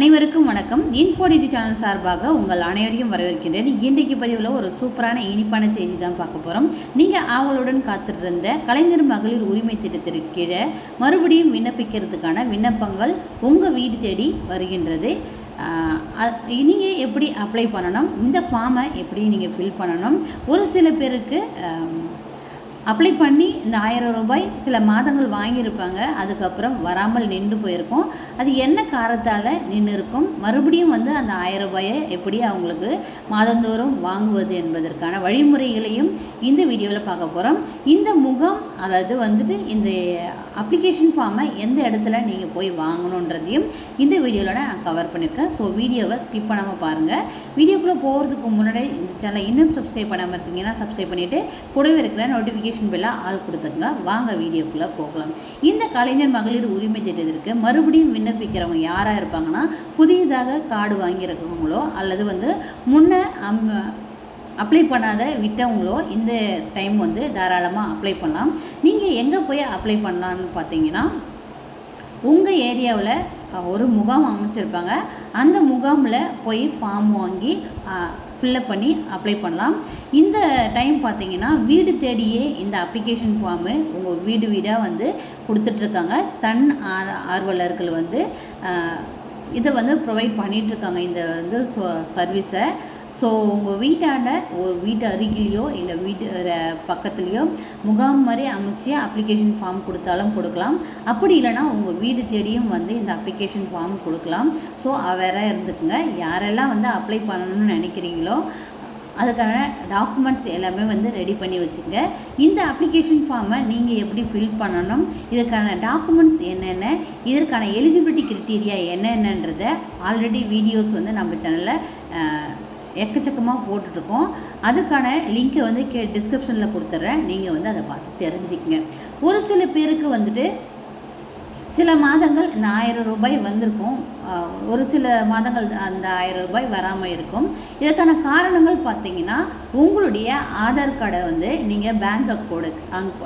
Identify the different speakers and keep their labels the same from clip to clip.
Speaker 1: அனைவருக்கும் வணக்கம். இன்ஃபோடிஜி சேனல் சார்பாக உங்கள் அனைவரையும் வரவேற்கின்றேன். இன்றைக்கு பதிவில் ஒரு சூப்பரான இனிப்பான செய்தி தான் பார்க்க போகிறோம் நீங்கள் ஆவலுடன் காத்திருந்த கலைஞர் மகளிர் உரிமை திட்டத்திற்கு கீழே மறுபடியும் விண்ணப்பிக்கிறதுக்கான விண்ணப்பங்கள் உங்கள் வீடு தேடி வருகின்றது. நீங்கள் எப்படி அப்ளை பண்ணணும்? இந்த ஃபார்மை எப்படி நீங்கள் ஃபில் பண்ணணும்? ஒரு சில பேருக்கு அப்ளை பண்ணி இந்த ஆயிரம் ரூபாய் சில மாதங்கள் வாங்கியிருப்பாங்க. அதுக்கப்புறம் வராமல் நின்று போயிருக்கும். அது என்ன காரணத்தால் நின்று இருக்கும்? மறுபடியும் வந்து அந்த ஆயிரம் ரூபாயை எப்படி அவங்களுக்கு மாதந்தோறும் வாங்குவது என்பதற்கான வழிமுறைகளையும் இந்த வீடியோவில் பார்க்க போகிறோம் இந்த முகம் அதாவது வந்துட்டு இந்த அப்ளிகேஷன் ஃபார்மை எந்த இடத்துல நீங்கள் போய் வாங்கணுன்றதையும் இந்த வீடியோவில் நான் கவர் பண்ணியிருக்கேன் ஸோ வீடியோவை ஸ்கிப் பண்ணாமல் பாருங்கள் வீடியோக்குள்ளே போகிறதுக்கு முன்னாடி இந்த சேனலை இன்னும் சப்ஸ்கிரைப் பண்ணாமல் இருக்கீங்கன்னா சப்ஸ்கிரைப் பண்ணிவிட்டு கூடவே இருக்கிற நோட்டிஃபிகேஷன் பெல்லாம் ஆள் கொடுத்துருங்க. வாங்க வீடியோக்குள்ளே போகலாம். இந்த கலைஞர் மகளிர் உரிமை திட்டத்திற்கு மறுபடியும் விண்ணப்பிக்கிறவங்க யாராக இருப்பாங்கன்னா புதியதாக கார்டு வாங்கியிருக்கிறவங்களோ அல்லது வந்து முன்ன அம் அப்ளை பண்ணாத விட்டவங்களோ இந்த டைம் வந்து தாராளமாக அப்ளை பண்ணலாம். நீங்கள் எங்கே போய் அப்ளை பண்ணலான்னு பார்த்தீங்கன்னா உங்கள் ஏரியாவில் ஒரு முகாம் அமைச்சிருப்பாங்க. அந்த முகாமில் போய் ஃபார்ம் வாங்கி ஃபில்லப் பண்ணி அப்ளை பண்ணலாம். இந்த டைம் பார்த்தீங்கன்னா வீடு தேடியே இந்த அப்ளிகேஷன் ஃபார்மு உங்கள் வீடு வீடாக வந்து கொடுத்துட்ருக்காங்க தன் ஆர் ஆர்வலர்கள் வந்து இதை வந்து ப்ரொவைட் பண்ணிகிட்ருக்காங்க இந்த வந்து சர்வீஸை ஸோ உங்கள் வீட்டாண்ட ஒரு வீட்டு அருகிலேயோ இல்லை வீட்டு பக்கத்துலேயோ முகாம் மாதிரி அமைச்சு அப்ளிகேஷன் ஃபார்ம் கொடுத்தாலும் கொடுக்கலாம். அப்படி இல்லைன்னா உங்கள் வீடு தேடியும் வந்து இந்த அப்ளிகேஷன் ஃபார்ம் கொடுக்கலாம். ஸோ அவராக இருந்துக்குங்க. யாரெல்லாம் வந்து அப்ளை பண்ணணும்னு நினைக்கிறீங்களோ அதுக்கான டாக்குமெண்ட்ஸ் எல்லாமே வந்து ரெடி பண்ணி வச்சுங்க இந்த அப்ளிகேஷன் ஃபார்மை நீங்கள் எப்படி ஃபில் பண்ணணும் இதற்கான டாக்குமெண்ட்ஸ் என்னென்ன இதற்கான எலிஜிபிலிட்டி கிரிட்டீரியா என்னென்னன்றத ஆல்ரெடி வீடியோஸ் வந்து நம்ம சேனலில் எக்கச்சக்கமாக போட்டுட்ருக்கோம். அதுக்கான லிங்க்கை வந்து கே டிஸ்கிரிப்ஷனில் கொடுத்துட்றேன் நீங்கள் வந்து அதை பார்த்து தெரிஞ்சுக்கங்க. ஒரு சில பேருக்கு வந்துட்டு சில மாதங்கள் இந்த ஆயிரம் ரூபாய் வந்திருக்கும். ஒரு சில மாதங்கள் அந்த ஆயிரம் ரூபாய் வராமல் இருக்கும். இதற்கான காரணங்கள் பார்த்தீங்கன்னா உங்களுடைய ஆதார் கார்டை வந்து நீங்கள் பேங்க் அக்கௌண்ட்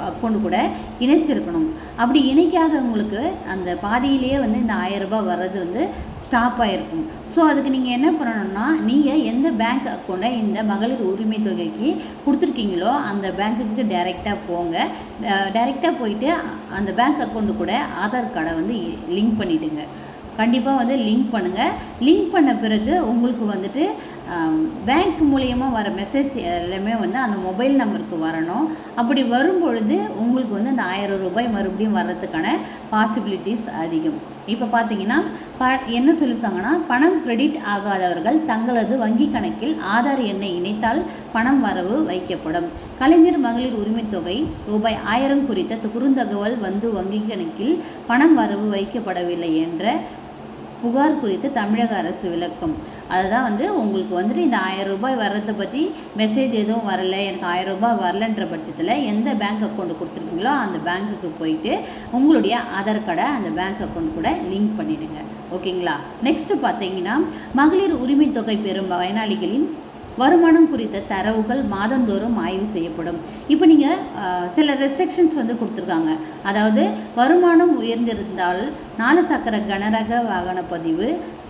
Speaker 1: அக்கௌண்ட் கூட இணைச்சிருக்கணும். அப்படி இணைக்காத உங்களுக்கு அந்த பாதியிலேயே வந்து இந்த ஆயிரம் ரூபாய் வர்றது வந்து ஸ்டாப் ஆகிருக்கும் ஸோ அதுக்கு நீங்கள் என்ன பண்ணணும்னா நீங்கள் எந்த பேங்க் அக்கௌண்ட்டை இந்த மகளிர் உரிமை தொகைக்கு கொடுத்துருக்கீங்களோ அந்த பேங்க்குக்கு டைரெக்டாக போங்க. டைரெக்டாக போயிட்டு அந்த பேங்க் அக்கௌண்ட்டு கூட ஆதார் கடை வந்து லிங்க் பண்ணிவிடுங்க கண்டிப்பாக வந்து லிங்க் பண்ணுங்கள் லிங்க் பண்ண பிறகு உங்களுக்கு வந்துட்டு பேங்க் மூலயமா வர மெசேஜ் எல்லாமே வந்து அந்த மொபைல் நம்பருக்கு வரணும். அப்படி வரும் பொழுது உங்களுக்கு வந்து அந்த ஆயிரம் ரூபாய் மறுபடியும் வர்றதுக்கான பாசிபிலிட்டிஸ் அதிகம். இப்போ பார்த்தீங்கன்னா ப என்ன சொல்லியிருக்காங்கன்னா பணம் கிரெடிட் ஆகாதவர்கள் தங்களது வங்கி கணக்கில் ஆதார் எண்ணை இணைத்தால் பணம் வரவு வைக்கப்படும். கலைஞர் மகளிர் உரிமைத்தொகை ரூபாய் ஆயிரம் குறித்த குறுந்தகவல் வந்து வங்கி கணக்கில் பணம் வரவு வைக்கப்படவில்லை என்ற புகார் குறித்து தமிழக அரசு விளக்கம். அதுதான் வந்து உங்களுக்கு வந்துட்டு இந்த ஆயிரம் ரூபாய் வர்றதை பற்றி மெசேஜ் எதுவும் வரல எனக்கு ஆயிரம் ரூபாய் வரலன்ற பட்சத்தில் எந்த பேங்க் அக்கௌண்ட் கொடுத்துருக்கீங்களோ அந்த பேங்க்குக்கு போயிட்டு உங்களுடைய ஆதார் கார்டை அந்த பேங்க் அக்கௌண்ட் கூட லிங்க் பண்ணிவிடுங்க ஓகேங்களா நெக்ஸ்ட்டு பார்த்தீங்கன்னா மகளிர் உரிமை தொகை பெறும் பயனாளிகளின் வருமானம் குறித்த தரவுகள் மாதந்தோறும் ஆய்வு செய்யப்படும். இப்போ நீங்கள் சில ரெஸ்ட்ரிக்ஷன்ஸ் வந்து கொடுத்துருக்காங்க. அதாவது வருமானம் உயர்ந்திருந்தால் நாலு சக்கர கனரக வாகன பதிவு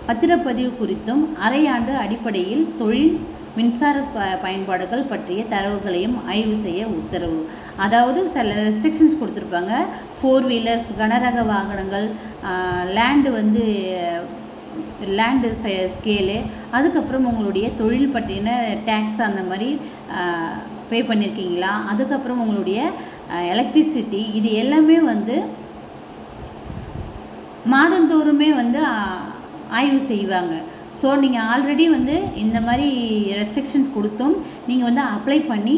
Speaker 1: பத்திரப்பதிவு குறித்தும் அரையாண்டு அடிப்படையில் தொழில் மின்சார ப பயன்பாடுகள் பற்றிய தரவுகளையும் ஆய்வு செய்ய உத்தரவு. அதாவது சில ரெஸ்ட்ரிக்ஷன்ஸ் கொடுத்துருப்பாங்க. ஃபோர் வீலர்ஸ் கனரக வாகனங்கள் லேண்டு வந்து லேண்டு ஸ்கேலு அதுக்கப்புறம் உங்களுடைய தொழில் பற்றின டேக்ஸ் அந்த மாதிரி பே பண்ணியிருக்கீங்களா அதுக்கப்புறம் உங்களுடைய எலக்ட்ரிசிட்டி இது எல்லாமே வந்து மாதந்தோறுமே வந்து ஆய்வு செய்வாங்க. ஸோ நீங்கள் ஆல்ரெடி வந்து இந்த மாதிரி ரெஸ்ட்ரிக்ஷன்ஸ் கொடுத்தும் நீங்கள் வந்து அப்ளை பண்ணி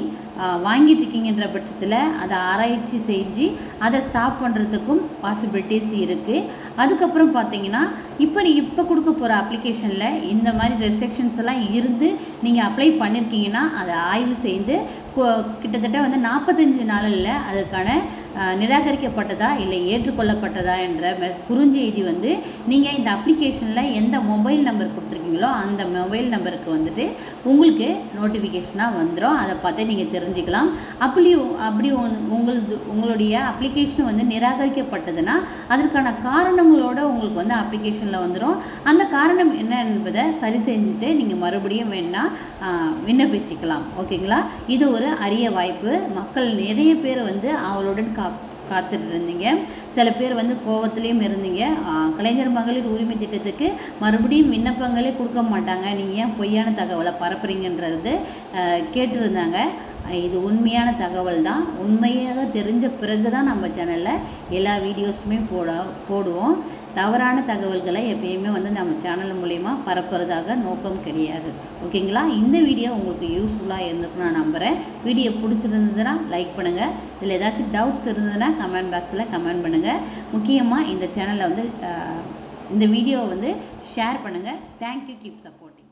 Speaker 1: வாங்கிட்டு இருக்கீங்கன்ற பட்சத்தில் அதை ஆராய்ச்சி செஞ்சு அதை ஸ்டாப் பண்ணுறதுக்கும் பாசிபிலிட்டிஸ் இருக்குது அதுக்கப்புறம் பார்த்தீங்கன்னா இப்போ நீ இப்போ கொடுக்க போகிற அப்ளிகேஷனில் இந்த மாதிரி ரெஸ்ட்ரிக்ஷன்ஸ் எல்லாம் இருந்து நீங்கள் அப்ளை பண்ணியிருக்கீங்கன்னா அதை ஆய்வு செய்து கிட்டத்தட்ட வந்து நாற்பத்தஞ்சு நாளில் அதுக்கான நிராகரிக்கப்பட்டதா இல்லை ஏற்றுக்கொள்ளப்பட்டதா என்ற மெஸ் குறுஞ்செய்தி வந்து நீங்கள் இந்த அப்ளிகேஷனில் எந்த மொபைல் நம்பர் கொடுத்துருக்கீங்களோ அந்த மொபைல் நம்பருக்கு வந்துட்டு உங்களுக்கு நோட்டிஃபிகேஷனாக வந்துடும் அதை பார்த்து நீங்கள் தெரிஞ்சுக்கலாம். அப்படி அப்படி உங்களது உங்களுடைய அப்ளிகேஷன் வந்து நிராகரிக்கப்பட்டதுன்னா அதற்கான காரணம் காரணங்களோட உங்களுக்கு வந்து அப்ளிகேஷனில் வந்துடும் அந்த காரணம் என்ன என்பதை சரி செஞ்சுட்டு நீங்கள் மறுபடியும் வேணால் விண்ணப்பிச்சுக்கலாம். ஓகேங்களா? இது ஒரு அரிய வாய்ப்பு. மக்கள் நிறைய பேர் வந்து அவளுடன் கா காத்துட்டு இருந்தீங்க சில பேர் வந்து கோவத்துலேயும் இருந்தீங்க. கலைஞர் மகளிர் உரிமை திட்டத்துக்கு மறுபடியும் விண்ணப்பங்களே கொடுக்க மாட்டாங்க. நீங்கள் ஏன் பொய்யான தகவலை பரப்புறீங்கன்றது கேட்டிருந்தாங்க. இது உண்மையான தகவல் தான். உண்மையாக தெரிஞ்ச பிறகு தான் நம்ம சேனலில் எல்லா வீடியோஸுமே போட போடுவோம். தவறான தகவல்களை எப்பயுமே வந்து நம்ம சேனல் மூலயமா பரப்புறதாக நோக்கம் கிடையாது. ஓகேங்களா? இந்த வீடியோ உங்களுக்கு யூஸ்ஃபுல்லாக இருந்திருக்குன்னு நான் நம்புகிறேன் வீடியோ பிடிச்சிருந்ததுன்னா லைக் பண்ணுங்கள் இதில் ஏதாச்சும் டவுட்ஸ் இருந்ததுன்னா கமெண்ட் பாக்ஸில் கமெண்ட் பண்ணுங்கள் முக்கியமாக இந்த சேனலை வந்து இந்த வீடியோவை வந்து ஷேர் பண்ணுங்கள் தேங்க்யூ கீப் சப்போர்ட்டிங்